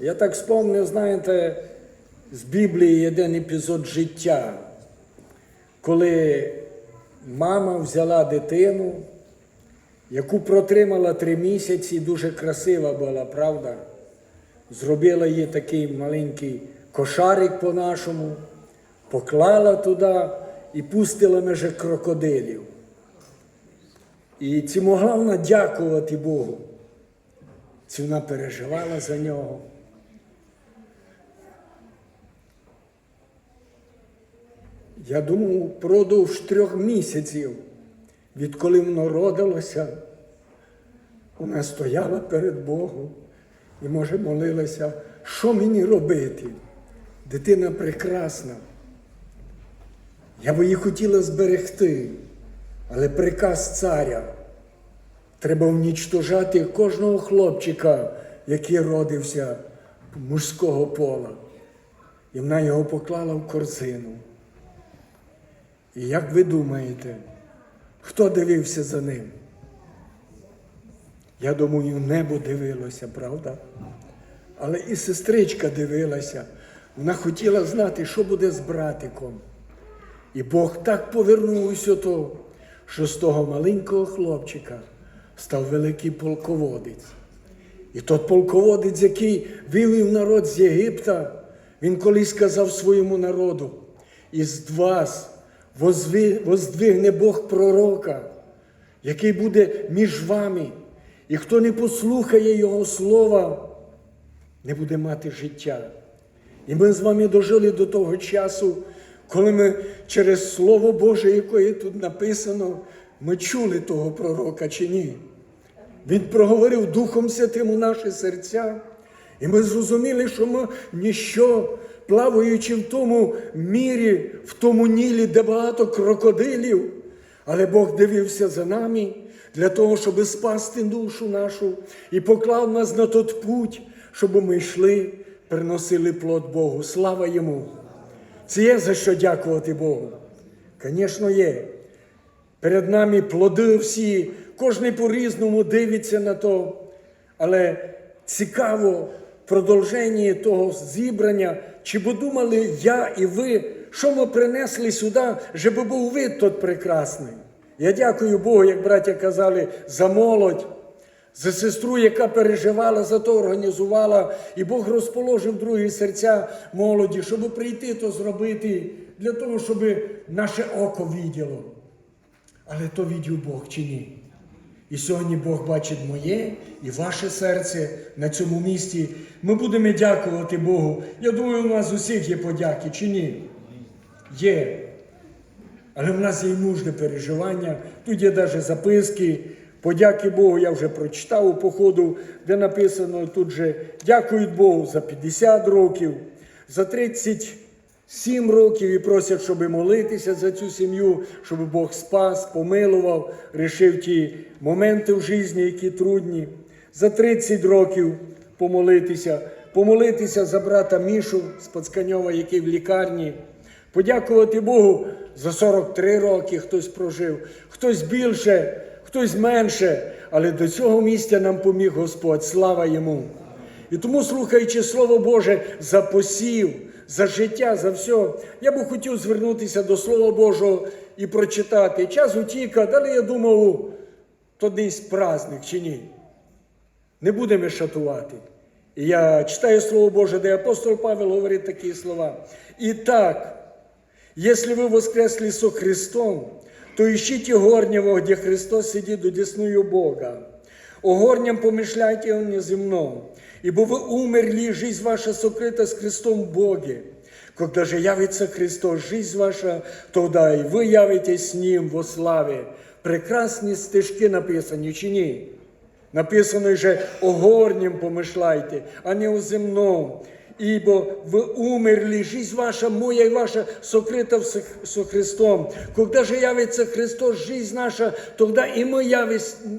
Я так спомнив, знаєте, з Біблії один епізод життя, коли мама взяла дитину, яку протримала три місяці, дуже красива була, правда? Зробила їй такий маленький кошарик по-нашому, поклала туди і пустила меже крокодилів. І чи могла вона дякувати Богу? Чи вона переживала за нього? Я думав, впродовж трьох місяців, відколи воно родилося, вона стояла перед Богом і, може, молилася, що мені робити? Дитина прекрасна. Я би її хотіла зберегти, але приказ царя треба унічтожати кожного хлопчика, який родився мужського пола. І вона його поклала в корзину. І як ви думаєте, хто дивився за ним? Я думаю, небо дивилося, правда? Але і сестричка дивилася. Вона хотіла знати, що буде з братиком. І Бог так повернув усе то, що з того маленького хлопчика став великий полководець. І тот полководець, який вивів народ з Єгипта, він колись сказав своєму народу: із вас воздвигне Бог пророка, який буде між вами. І хто не послухає Його слова, не буде мати життя. І ми з вами дожили до того часу, коли ми через Слово Боже, яке тут написано, ми чули того пророка чи ні. Він проговорив Духом Святим у наші серця, і ми зрозуміли, що ми ніщо, плаваючи в тому мірі, в тому нілі, де багато крокодилів, але Бог дивився за нами для того, щоб спасти душу нашу і поклав нас на тот путь, щоб ми йшли, приносили плод Богу. Слава Йому! Це є за що дякувати Богу. Звісно, є. Перед нами плоди всі, кожен по-різному дивиться на то. Але цікаво продовженні того зібрання, чи подумали я і ви, що ми принесли сюди, щоб був вид тот прекрасний. Я дякую Богу, як браття казали, за молодь, за сестру, яка переживала, за то організувала, і Бог розположив другі серця молоді, щоб прийти то зробити, для того, щоб наше око відділо. Але то відділ Бог чи ні? І сьогодні Бог бачить моє і ваше серце на цьому місці. Ми будемо дякувати Богу. Я думаю, у нас усіх є подяки, чи ні? Є. Але в нас є й нужне переживання. Тут є навіть записки. Подяки Богу, я вже прочитав у походу, де написано тут же дякують Богу за 50 років, за 37 років і просять, щоб молитися за цю сім'ю, щоб Бог спас, помилував, рішив ті моменти в житті, які трудні. За 30 років помолитися, помолитися за брата Мішу з Пацканьова, який в лікарні. Подякувати Богу за 43 роки хтось прожив, хтось більше, хтось менше, але до цього місця нам поміг Господь. Слава йому! І тому, слухаючи Слово Боже за посів, за життя, за все, я би хотів звернутися до Слова Божого і прочитати. Час утіка, далі я думав, то десь праздник чи ні. Не будемо шатувати. І я читаю Слово Боже, де апостол Павел говорить такі слова. І так, Если вы воскресли со Христом, то ищите горнего, где Христос сидит удесную Бога О горнем помышляйте о неземном, ибо вы умерли, и жизнь ваша сокрыта с Христом в Боге. Когда же явится Христос, жизнь ваша, тогда и вы явитесь с Ним во славе. Прекрасні стежки написані, чи ні? Написано же о горнем помышляйте, а не о земном. Ибо вы умерли, жизнь ваша, моя и ваша, сокрыта со- Христом. Когда же явится Христос, жизнь наша, тогда і ми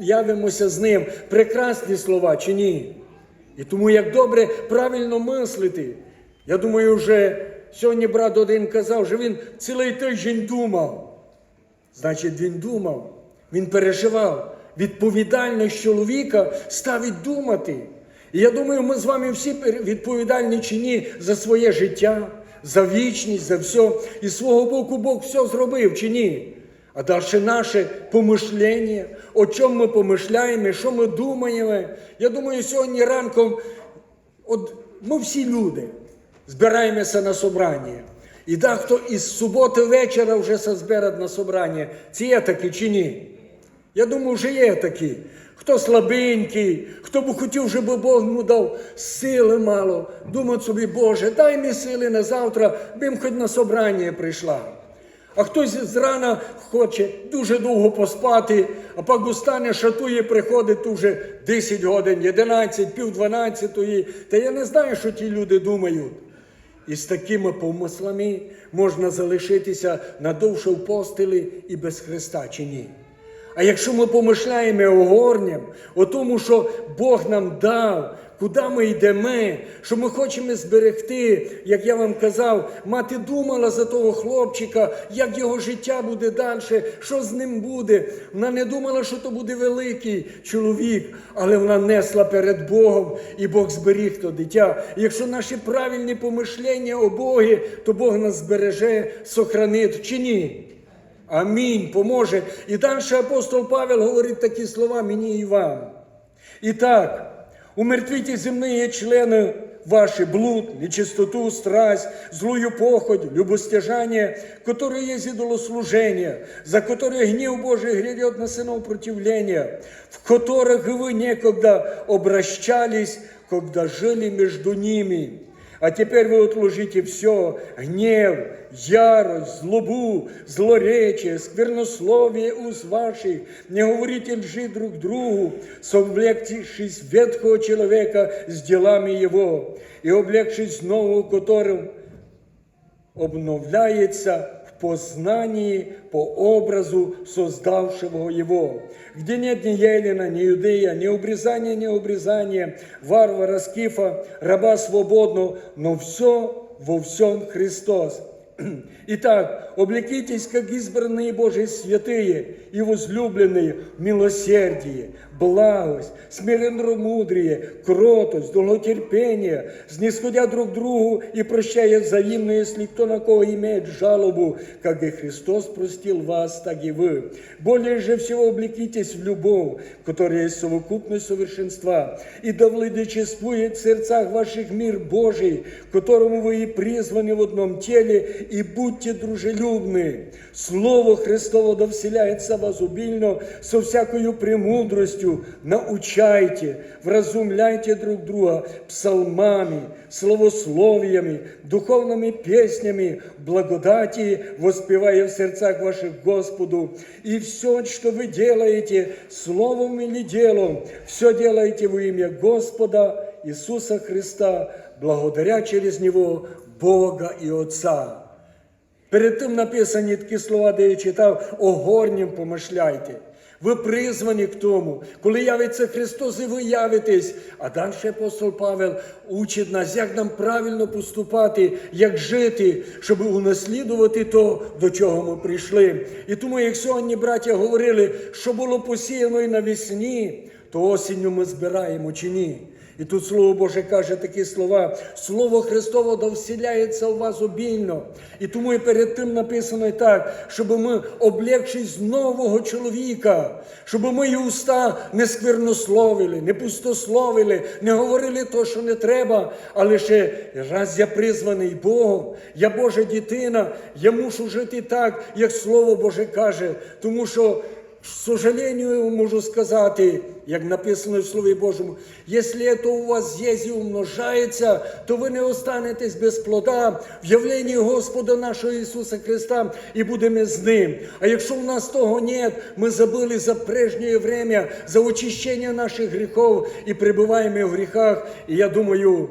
явимося з Ним. Прекрасні слова, чи ні? І тому як добре правильно мислити. Я думаю, вже сьогодні брат один казав, що він цілий тиждень думав. Значить, він думав, він переживав. Відповідальність чоловіка ставить думати. Я думаю, ми з вами всі відповідальні чи ні за своє життя, за вічність, за все. І з свого боку Бог все зробив чи ні. А далі наше помишлення, о чому ми помишляємо, що ми думаємо. Я думаю, сьогодні ранком, от ми всі люди збираємося на собрання. І дехто із суботи вечора вже се на собрання. Це є такі чи ні? Я думаю, вже є такі. Хто слабенький, хто б хотів, щоб Бог йому дав сили мало. Думав собі, Боже, дай мені сили на завтра, бим хоч на собрання прийшла. А хтось зрана хоче дуже довго поспати, а пак устане, шатує, приходить уже 10 годин, 11, пів 12. Та я не знаю, що ті люди думають. І з такими помислами можна залишитися надовше в постелі і без Христа чи ні. А якщо ми помишляємо о горнім, о тому, що Бог нам дав, куди ми йдемо, що ми хочемо зберегти, як я вам казав, мати думала за того хлопчика, як його життя буде далі, що з ним буде. Вона не думала, що то буде великий чоловік, але вона несла перед Богом, і Бог зберіг то дитя. Якщо наші правильні помишлення о Богі, то Бог нас збереже, сохранить чи ні? Амінь, поможе. І далі апостол Павел говорить такі слова мені і вам. І так, умертвите земные члены ваши, блуд, нечистоту, страсть, злую похоть, любостяжание, которые есть идолослужение, за которые гнев Божий грядет на сынов противления, в которых вы некогда обращались, когда жили между ними. А теперь вы отложите все, гнев, ярость, злобу, злоречие, сквернословие уз ваших, не говорите лжи друг другу, совлекшись ветхого человека с делами его, и облегшись нового, которым обновляется в познании по образу создавшего его, где нет ни Елена, ни Иудея, ни обрезания, ни обрезания, варвара, скифа, раба свободного, но все во всем Христос. Итак, облекитесь, как избранные Божьи святые и возлюбленные в милосердие, благость, смиренномудрие, кротость, долготерпение, снисходя друг другу и прощая взаимно, если кто на кого имеет жалобу, как и Христос простил вас, так и вы. Более же всего облекитесь в любовь, которая есть совокупность совершенства, и да владычествует в сердцах ваших мир Божий, которому вы и призваны в одном теле, и будьте дружелюбны. Слово Христово да вселяется вас убильно, со всякою премудростью, научайте, вразумляйте друг друга псалмами, словословиями, духовными песнями, благодати, воспевая в сердцах ваших Господу. И все, что вы делаете, словом или делом, все делаете во имя Господа Иисуса Христа, благодаря через Него Бога и Отца. Перед тим написані такі слова, де я читав, о горнім помишляйте. Ви призвані к тому, коли явиться Христос, і ви явитесь. А далі апостол Павел учить нас, як нам правильно поступати, як жити, щоб унаслідувати то, до чого ми прийшли. І тому, як сьогодні браття говорили, що було посіяно і навесні, то осінню ми збираємо чи ні. І тут Слово Боже каже такі слова: Слово Христово да вселяється у вас обільно. І тому і перед тим написано і так, щоб ми, облегшись нового чоловіка, щоб мої уста не сквернословили, не пустословили, не говорили то, що не треба, а лише раз я призваний Богом, я Божа дитина, я мушу жити так, як Слово Боже каже, тому що. К сожалению, можу сказати, як написано в Слові Божому, якщо це у вас є і умножається, то ви не останетесь без плода в явленні Господа нашого Ісуса Христа і будемо з Ним. А якщо у нас того нет, ми забили за прежнє время, за очищення наших гріхов і пребуваємо в гріхах. І я думаю,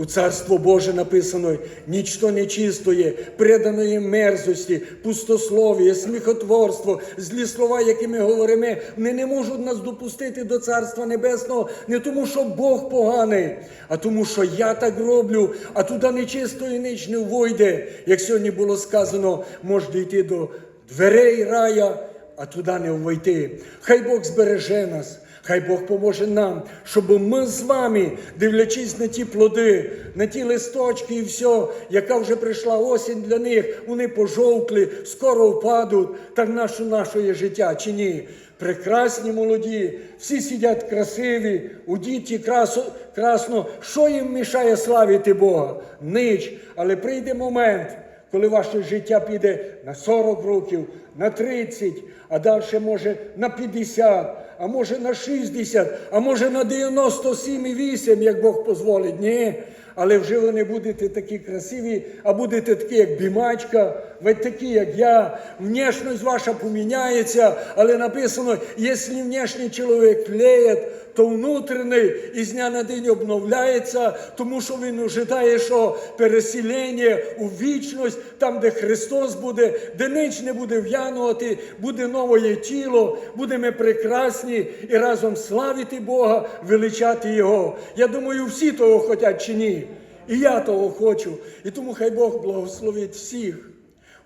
у Царство Боже написано нічто нечистої, преданої мерзості, пустослов'я, сміхотворство, злі слова, які ми говоримо, вони не можуть нас допустити до Царства Небесного не тому, що Бог поганий, а тому, що я так роблю, а туди нечистої ніч не войде. Як сьогодні було сказано, можна йти до дверей рая, а туди не войти. Хай Бог збереже нас. Хай Бог поможе нам, щоб ми з вами, дивлячись на ті плоди, на ті листочки і все, яка вже прийшла осінь для них, вони пожовкли, скоро впадуть, так наше наше життя чи ні? Прекрасні молоді, всі сидять красиві, у діті красо, красно. Що їм мішає славити Бога? Нич. Але прийде момент, коли ваше життя піде на 40 років, на 30, а далі може на 50, а може на 60, а може на 97,8, як Бог дозволить. Ні. Але вже ви не будете такі красиві, а будете такі, як бімачка, ви такі, як я. Внешність ваша поміняється, але написано, якщо внешній чоловік тлеє, то внутрішній із дня на день обновляється, тому що він ожидає, що переселення у вічність, там, де Христос буде, де ніч не буде в'янувати, буде нове тіло, будемо прекрасні і разом славити Бога, величати Його. Я думаю, всі того хочуть чи ні. І я того хочу. І тому хай Бог благословить всіх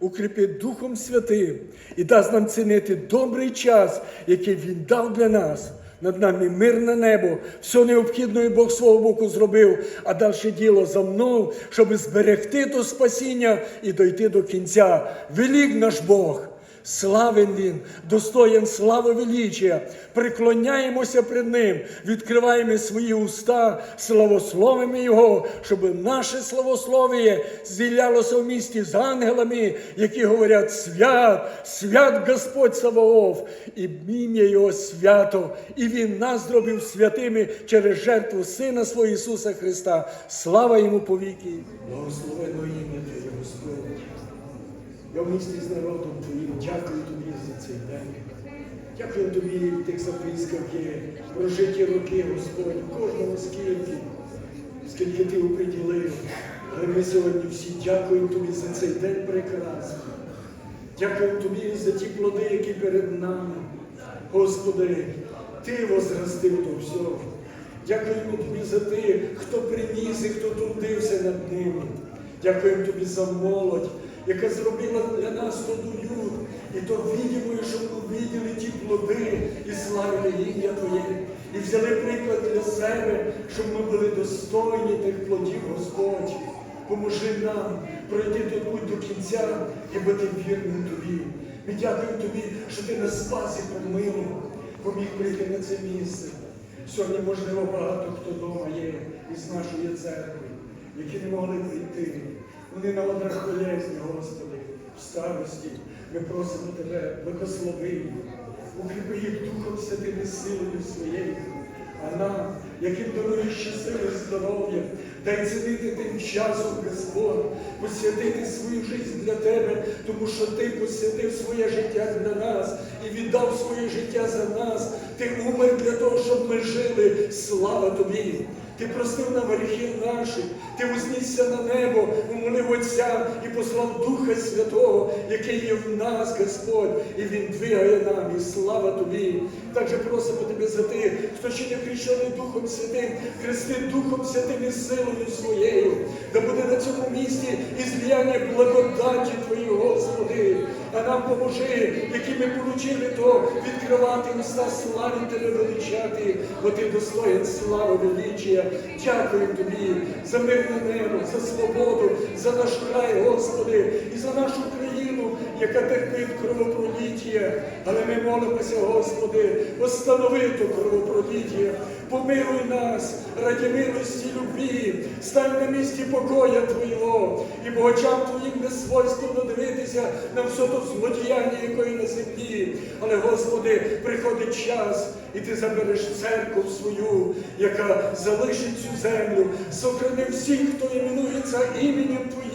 укріпить Духом Святим і дасть нам цінити добрий час, який Він дав для нас. Над нами мирне небо, все необхідне Бог свого боку зробив, а далі діло за мною, щоб зберегти то спасіння і дойти до кінця. Велик наш Бог, славен Він, достоїн слави величия. Приклоняємося перед Ним, відкриваємо свої уста, славословимо Його, щоб наше славословіє зілялося в місті з ангелами, які говорять свят, свят Господь Саваоф, і ім'я Його свято, і Він нас зробив святими через жертву Сина свого Ісуса Христа. Слава йому повіки. Благословено ім'я Господь. Я в місті з народом Твоїм дякую тобі за цей день. Дякую тобі в тих записках є прожиті роки, Господь, кожному скільки, скільки ти оприділив. Але ми сьогодні всі дякуємо тобі за цей день прекрасний. Дякуємо тобі за ті плоди, які перед нами. Господи, Ти возрастив до всього. Дякуємо тобі за тих, хто приніс і хто трудився над ними. Дякуємо тобі за молодь, яка зробила для нас уют, і то видимо, щоб ми виділи ті плоди і славили ім'я Твоє. І взяли приклад для себе, щоб ми були достойні тих плодів, Господь. Поможи нам пройти той путь до кінця і бути вірним тобі. Ми дякуємо тобі, що ти нас спас і помилував, поміг прийти на це місце. Сьогодні, можливо, багато хто вдома є із нашої церкви, які не могли прийти. Вони на одрах болезні, Господи, в старості. Ми просимо Тебе, благослови укріпи їх Духом Святим силою своєю. А нам, яким даруєш щасливе здоров'я, дай цінити тим часом, Господь, посвятити свою життя для Тебе, тому що Ти посвятив своє життя для нас і віддав своє життя за нас. Ти умер для того, щоб ми жили. Слава Тобі! Ти простив нам гріхи наші, ти вознісся на небо, умолив Отця і послав Духа Святого, який є в нас, Господь, і Він двигає нам, і слава Тобі. Також просимо Тебе за тих, хто ще не хрещений Духом Святим, хрести Духом Святим і силою своєю, да буде на цьому місці і зліяння благодаті Твої, Господи. А нам поможи, які ми получили, то відкривати уста слави Тебе величати, бо Ти достоїн слави величия. Дякую Тобі за мирне небо, за свободу, за наш край, Господи, і за нашу країну, яка терпить кровопроліття. Але ми молимося, Господи, останови то кровопроліття, помилуй нас раді милості любві, стань на місці покоя Твого, і бо очам Твоїм не свойственно дивитися на все то злодіяння, якої на землі. Але, Господи, приходить час, і Ти забереш церкву свою, яка залишить цю землю, сохрани всіх, хто іменується іменем Твоїм,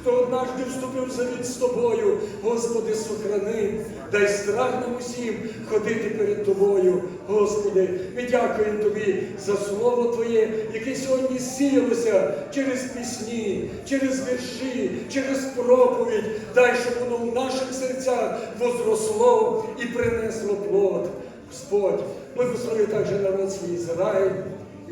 хто однажды вступив завіт з тобою. Господи, сохрани, дай страх нам усім ходити перед Тобою. Господи, ми дякуємо Тобі за Слово Твоє, яке сьогодні сіялося через пісні, через вірші, через проповідь. Дай, щоб воно в наших серцях возросло і принесло плод. Господь, благослови також народ свій Ізраїль.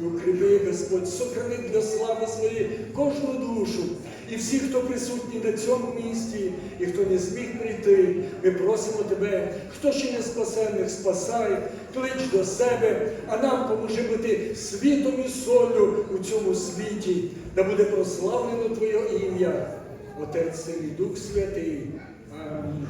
І укріпи, Господь, сохрани для слави своєї кожну душу. І всі, хто присутні на цьому місці, і хто не зміг прийти, ми просимо тебе, хто ще не спасених, спасай, клич до себе, а нам поможи бути світом і солью у цьому світі, да буде прославлено Твоє ім'я, Отець Син і Дух Святий. Амінь.